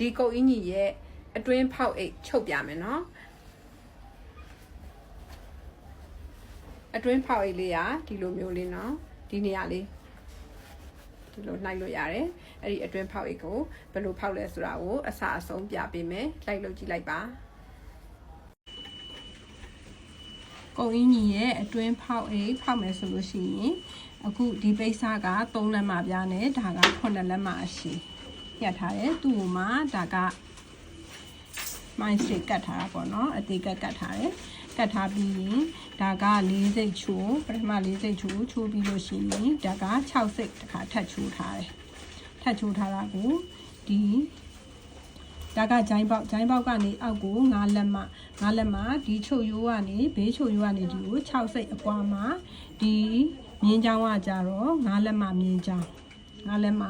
ဒီကုတ်အင်းကြီးရဲ့အတွင်းဖောက်အိတ်ချုပ်ပြမယ်နော်အတွင်းဖောက်အိတ်လေးကဒီလိုမျိုးလေးနော်ဒီနေရာလေးဒီလိုနှိုက်လို့ရတယ်အဲ့ဒီအတွင်းဖောက်အိတ်ကိုဘယ်လိုဖောက်လဲဆိုတာကိုအစအဆုံးပြပေးမယ်လိုက်လို့ကြည့်လိုက်ပါကုတ်အင်းကြီးရဲ့အတွင်းဖောက်အိတ်ဖောက်မယ်ဆိုလို့ရှိရင်အခုဒီပိတ်စက3လက်မပြားနဲ့ဒါက9လက်မအရှိ ပြတ်ထားတယ်သူ့မှာဒါကမိုင်းစစ်ကတ်ထားတာပေါ့နော်အသေးကတ်ကတ်ထားတယ်ကတ်ထားပြီးရင်ဒါက၄စိတ်ချိုးပထမ၄စိတ်ချိုးချိုးပြီးလို့ရှိရင်ဒါက6စိတ်တစ်ခါထပ်ချိုးထားတယ်ထပ်ချိုးထားတာကိုဒီဒါကဂျိုင်းပေါက်ဂျိုင်းပေါက်ကနေအောက်ကို9လက်မ9လက်မဒီချုပ်ရိုးကနေဘေးချုပ်ရိုးကနေဒီကို6စိတ်အကွာမှာဒီမြင်းချောင်းကကြတော့9လက်မမြင်းချောင်း9လက်မ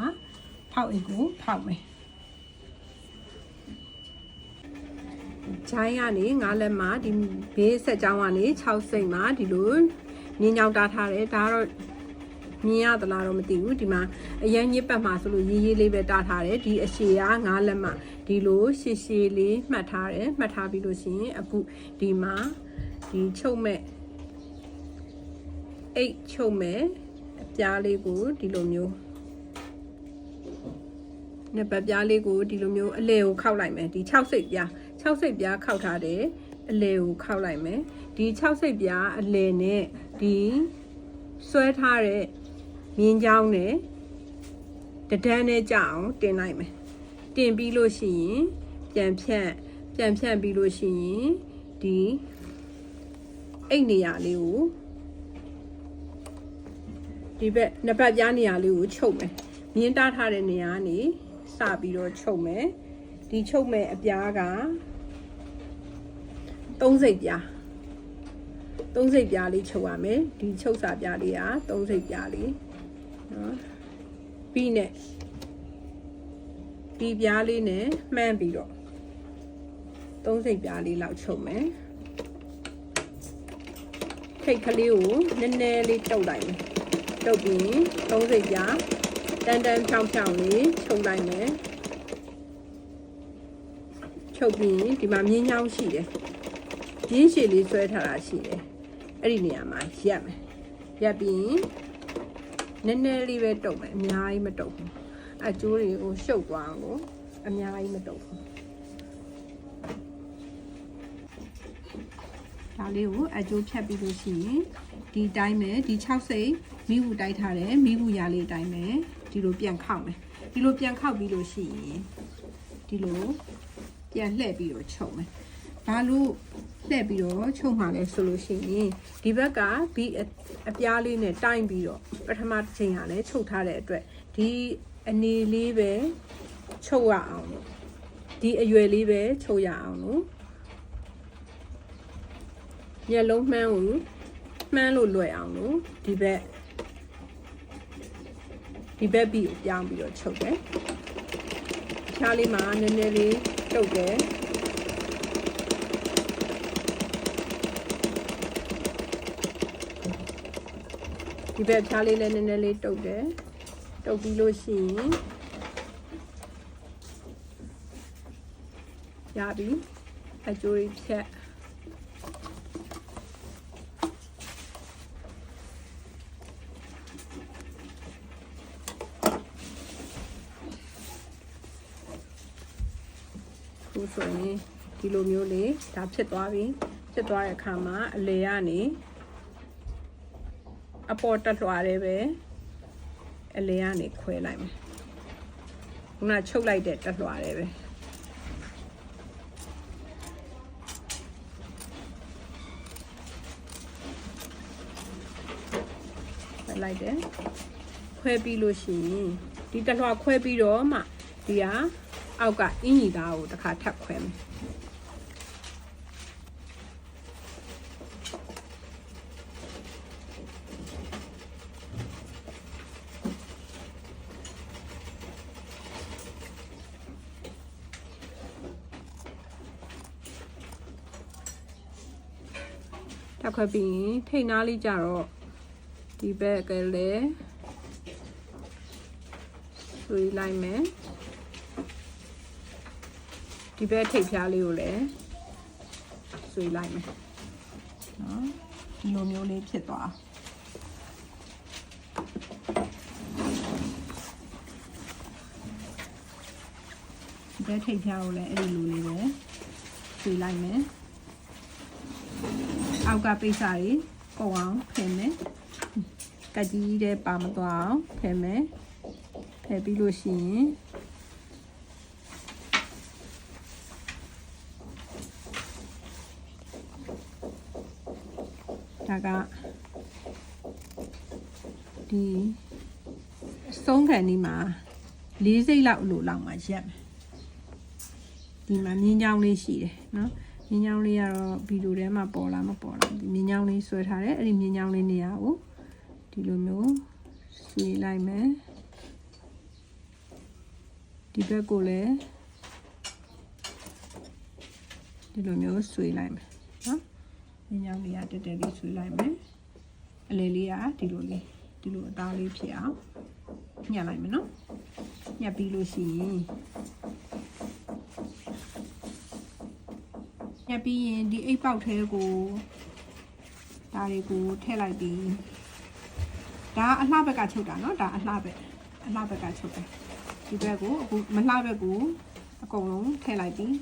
ဖောက်အိတ်ကိုဖောက်မယ်ဂျိုင်းကနေငါးလက်မှာဒီဘေးဆက်ကြောင်းကနေ6စိတ်မှာဒီလိုမြင်းကြောင်တားထားတယ်ဒါကတော့မြင်ရသလားတော့မသိဘူးဒီမှာအရင်ညစ်ပတ်မှာဆိုလို့ရေးရေးလေးပဲတားထားတယ်ဒီအရှည်ကငါးလက်မှာဒီလိုရှည်ရှည်လေးမှတ်ထားတယ်မှတ်ထားပြီးလို့ရှိရင်အခုဒီမှာဒီချုပ်မဲ့အိတ်ချုပ်မဲ့အပြားလေးကိုဒီလိုမျိုး နှစ်ပတ်ပြားလေးကိုဒီလိုမျိုးအလဲကိုခောက်လိုက်မယ်ဒီ6စိတ်ပြား6စိတ်ပြားခောက်ထားတယ်အလဲကိုခောက်လိုက်မယ်ဒီ6စိတ်ပြားအလဲနဲ့ဒီဆွဲထားတဲ့မြင်းချောင်းနဲ့တဒန်းနဲ့ကြအောင်တင်လိုက်မယ်တင်ပြီးလို့ရှိရင်ပြန်ဖြန့်ပြန်ဖြန့်ပြီးလို့ရှိရင်ဒီအိတ်နေရာလေးကိုဒီဘက်နှစ်ပတ်ပြားနေရာလေးကိုချုပ်မယ်မြင်းတားထားတဲ့နေရာကနေ စပြီးတော့ချုပ်မယ်ဒီချုပ်မဲ့အပြားက3စိတ်ပြား3စိတ်ပြားလေးချုပ်ရမယ်ဒီချုပ်စာပြားလေးက3စိတ်ပြားလေးနော်ပြီးနဲ့ဒီပြားလေးနဲ့မှန်းပြီးတော့3စိတ်ပြားလေးလောက်ချုပ်မယ်ထိတ်ကလေးကိုနည်းနည်းလေးတုပ်လိုက်မယ်တုပ်ပြီး3စိတ်ပြားတ န်တန်ဖြောင်းဖြောင်းလေးချုပ်လိုက်မယ်ချုပ်ပြီးရင်ဒီမှာမြင်းချောင်းရှိတယ်ရင်းရှည်လေးဆွဲထားတာရှိတယ်အဲ့ဒီနေရာမှာရက်မယ်ရက်ပြီးရင်နည်းနည်းလေးပဲတုပ်မယ်အများကြီးမတုပ်ဘူးအကျိုးတွေကိုရှုပ်သွားအောင်ကိုအများကြီးမတုပ်ဘူးဒါလေးကိုအကျိုးဖြတ်ပြီးလို့ရှိရင်ဒီတိုင်းပဲဒီ6စိတ်မိဘူးတိုက်ထားတယ်မိဘူးရာလေးတိုင်းပဲ ဒီလိုပြန်ခောက်မယ်ဒီလိုပြန်ခောက်ပြီးလို့ရှိရင်ဒီလိုပြန်လှည့်ပြီးတော့ချုပ်မယ်ဘာလို့လှည့်ပြီးတော့ချုပ်မှလဲဆိုလို့ရှိရင်ဒီဘက်ကဘီအပြားလေးနဲ့တိုင်းပြီးတော့ပထမတစ်ချိန်ဟာလည်းချုပ်ထားတဲ့အတွက်ဒီအနေလေးပဲချုပ်ရအောင်လို့ဒီအရွယ်လေးပဲချုပ်ရအောင်လို့မျက်လုံးမှန်းကိုမှန်းလို့လွယ်အောင်လို့ဒီဘက် ဒီဘက်ပြီးကိုပြောင်းပြီးတော့ချုပ်တယ်ချားလေးမှာနည်းနည်းလေးတုတ်တယ်ဒီဘက်ဖြားလေးလည်းနည်းနည်းလေးတုတ်တယ်တုတ်ပြီးလို့ရှိရင်ရပြီအကျိုးကြီးဖြတ် ခုဆိုရင်ဒီလိုမျိုးလေးဒါဖြစ်သွားပြီဖြစ်သွားတဲ့အခါမှာအလေကနေအပေါ်တက်လွှာတယ်ပဲအလေကနေခွဲလိုက်မယ်ခုနချုပ်လိုက်တဲ့တက်လွှာတယ်ပဲခွဲလိုက်တယ်ခွဲပြီးလို့ရှိရင်ဒီတက်လွှာခွဲပြီးတော့မှဒီဟာ အောက်ကအင်းကြီးသားကိုတစ်ခါထပ်ခွဲမယ်ထပ်ခွဲပြီးရင်ထိတ်နားလေးကြတော့ဒီဘက်ကလည်းဆွေးလိုက်မယ် ဒီဘက်ထိပ်ဖြားလေးကိုလည်းဆွေးလိုက်မယ်နော်ဒီလိုမျိုးလေးဖြစ်သွားအောင်ဒီဘက်ထိပ်ဖြားကိုလည်းအဲ့ဒီလိုလေးပဲဆွေးလိုက်မယ်အောက်ကပိတ်စာကြီးကုန်အောင်ဖယ်မယ်ကတ်ကြီးတဲ့ပါမသွားအောင်ဖယ်မယ်ဖယ်ပြီးလို့ရှိရင် ဒါကဒီအဆုံးခံဒီမှာ၄စိတ်လောက်လို့လောက်မှရက်မယ်ဒီမှာမြင်းချောင်းလေးရှိတယ်နော်မြင်းချောင်းလေးကတော့ဗီဒီယိုထဲမှာပေါ်လာမပေါ်လာဘူးမြင်းချောင်းလေးဆွဲထားတယ်အဲ့ဒီမြင်းချောင်းလေးနေရာကိုဒီလိုမျိုးဆွေးလိုက်မယ်ဒီဘက်ကိုလည်းဒီလိုမျိုးဆွေးလိုက်မယ်နော် ညညောင်လေးကတက်တက်လေးဆွေးလိုက်မယ်အလေလေးကဒီလိုလေးဒီလိုအသားလေးဖြစ်အောင်ညှက်လိုက်မယ်နော်ညှက်ပြီးလို့ရှိရင်ညှက်ပြီးရင်ဒီအိတ်ပေါက်သေးကိုဒါတွေကိုထည့်လိုက်ပြီးဒါအလှဘက်ကချုပ်တာနော်ဒါအလှဘက်အလှဘက်ကချုပ်တယ်ဒီဘက်ကိုအခုမလှဘက်ကိုအကုန်လုံးထည့်လိုက်ပြီး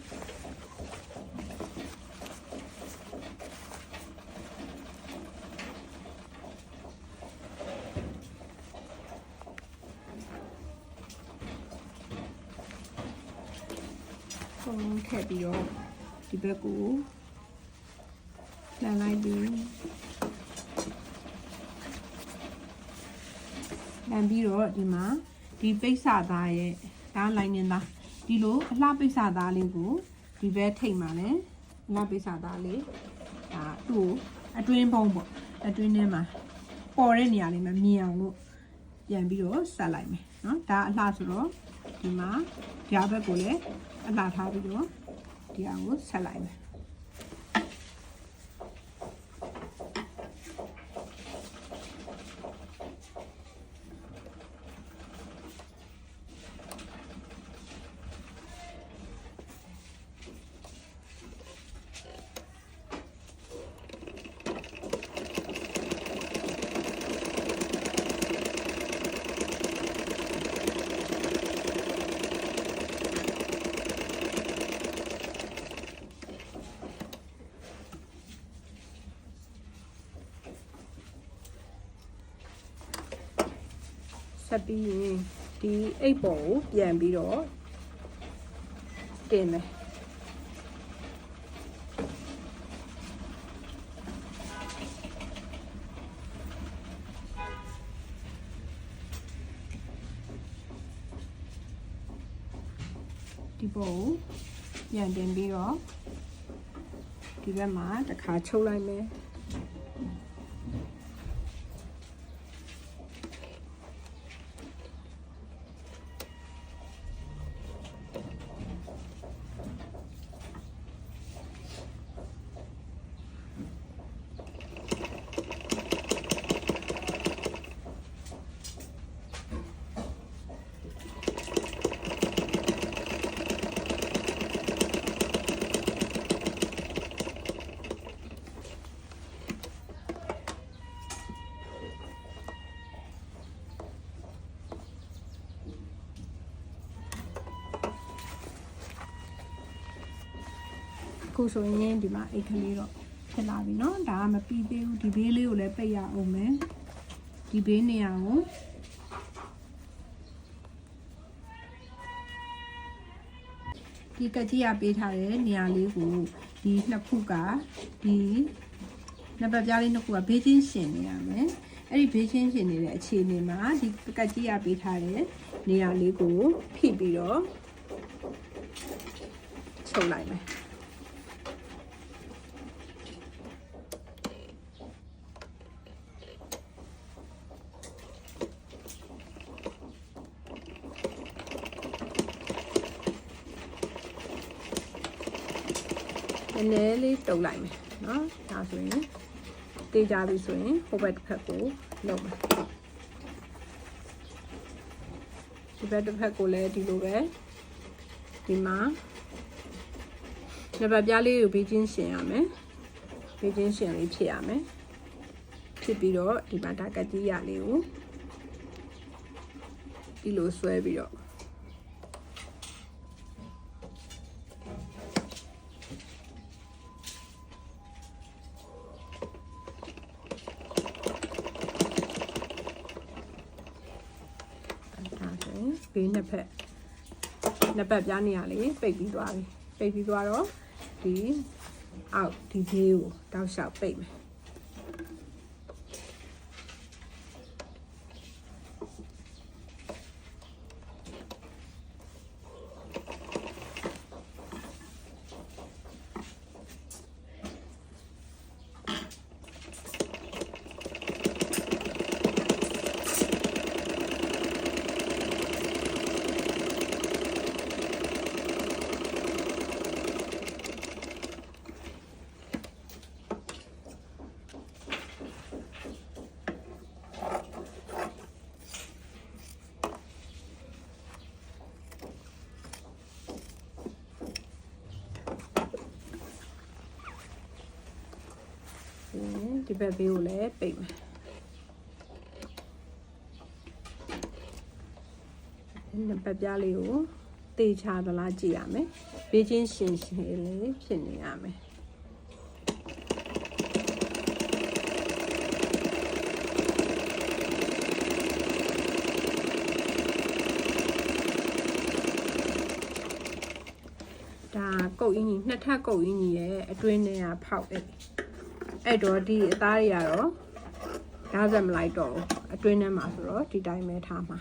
ပုံလုံးထည့်ပြီးတော့ဒီဘက်ကိုလန်လိုက်ပြီးလန်ပြီးတော့ဒီမှာဒီပိတ်စာသားရဲ့ဒါလိုင်းနေတာဒီလိုအလှပိတ်စာသားလေးကိုဒီဘက်ထိတ်မှာလဲအလှပိတ်စာသားလေးဒါသူ့ကိုအတွင်းပုံပေါ့အတွင်းထဲမှာပေါ်တဲ့နေရာလေးမှာမြင်အောင်လို့ပြန်ပြီးတော့ဆက်လိုက်မယ်เนาะဒါအလှဆိုတော့ဒီမှာဒီဘက်ကိုလည်း အလှထားပြီးတော့ဒီအောင်ကိုဆက်လိုက်မယ် ဆက်ပြီးရင်ဒီအိတ်ပေါ်ကိုပြန်ပြီးတော့တင်မယ်ဒီပေါ်ကိုပြန်တင်ပြီးတော့ဒီဘက်မှာတစ်ခါချုပ်လိုက်မယ် အခုဆိုရင်ဒီမှာအိတ်ကလေးတော့ဖြစ်လာပြီเนาะဒါကမပြီးသေးဘူးဒီဘေးလေးကိုလည်းပိတ်ရအောင်မယ်ဒီဘေးနေရာကိုဒီကကြီးရပေးထားတဲ့နေရာလေးကိုဒီနှစ်ခုကဒီနှစ်ပတ်ပြားလေးနှစ်ခုကဘေးချင်းရှင်နေရမယ်အဲ့ဒီဘေးချင်းရှင်နေတဲ့အခြေအနေမှာဒီကကြီးရပေးထားတဲ့နေရာလေးကိုဖိပြီးတော့ချုပ်လိုက်မယ် ည်းနည်းလေးတုပ်လိုက်မယ်နော်ဒါဆိုရင်တေးကြပြီဆိုရင်ဟိုဘက်တစ်ဖက်ကိုလုပ်မယ်ဒီဘက်တစ်ဖက်ကိုလည်းဒီလိုပဲဒီမှာနံပါတ်ပြားလေးကိုဘေးချင်းရှင်ရမယ်ဘေးချင်းရှင်လေးဖြစ်ရမယ်ဖြစ်ပြီးတော့ဒီမှာဒါကတိရလေးကိုဒီလိုဆွဲပြီးတော့ ဘေးနှစ်ဖက်နှစ်ပတ်ပြားနေရလေးပိတ်ပြီးသွားပြီပိတ်ပြီးသွားတော့ဒီအောက်ဒီဘေးကိုတောက်လျှောက်ပိတ်မယ် ဒီဘက်ဘေးကိုလည်းပိတ်မယ်နှစ်ပတ်ပြားလေးကိုတေချာသလားကြည့်ရမယ်ဘေးချင်းရှင်ရှင်လေးဖြစ်နေရမယ်ဒါကုတ်အင်းကြီးနှစ်ထပ်ကုတ်အင်းကြီးရဲ့အတွင်းထဲကဖောက်တယ် အဲ့တော့ဒီအသားတွေကတော့နားဆက်မလိုက်တော့ဘူးအတွင်းထဲမှာဆိုတော့ဒီတိုင်းပဲထားမှာ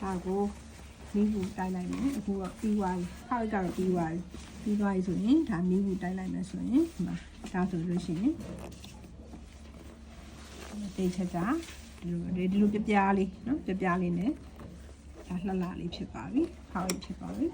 ဒါကိုမီးဘူးတိုက်လိုက်မယ်အခုတော့ပြီးသွားပြီဟောက်ကတော့ပြီးသွားပြီပြီးသွားပြီဆိုရင်ဒါမီးဘူးတိုက်လိုက်မယ်ဆိုရင်ဒီမှာဒါဆိုလို့ရှိရင်တိတ်ချက်ကြဒီလိုဒီလိုပြပြလေးနော်ပြပြလေးနဲ့ဒါလှလှလေးဖြစ်ပါပြီဟောက်ဖြစ်ပါပြီ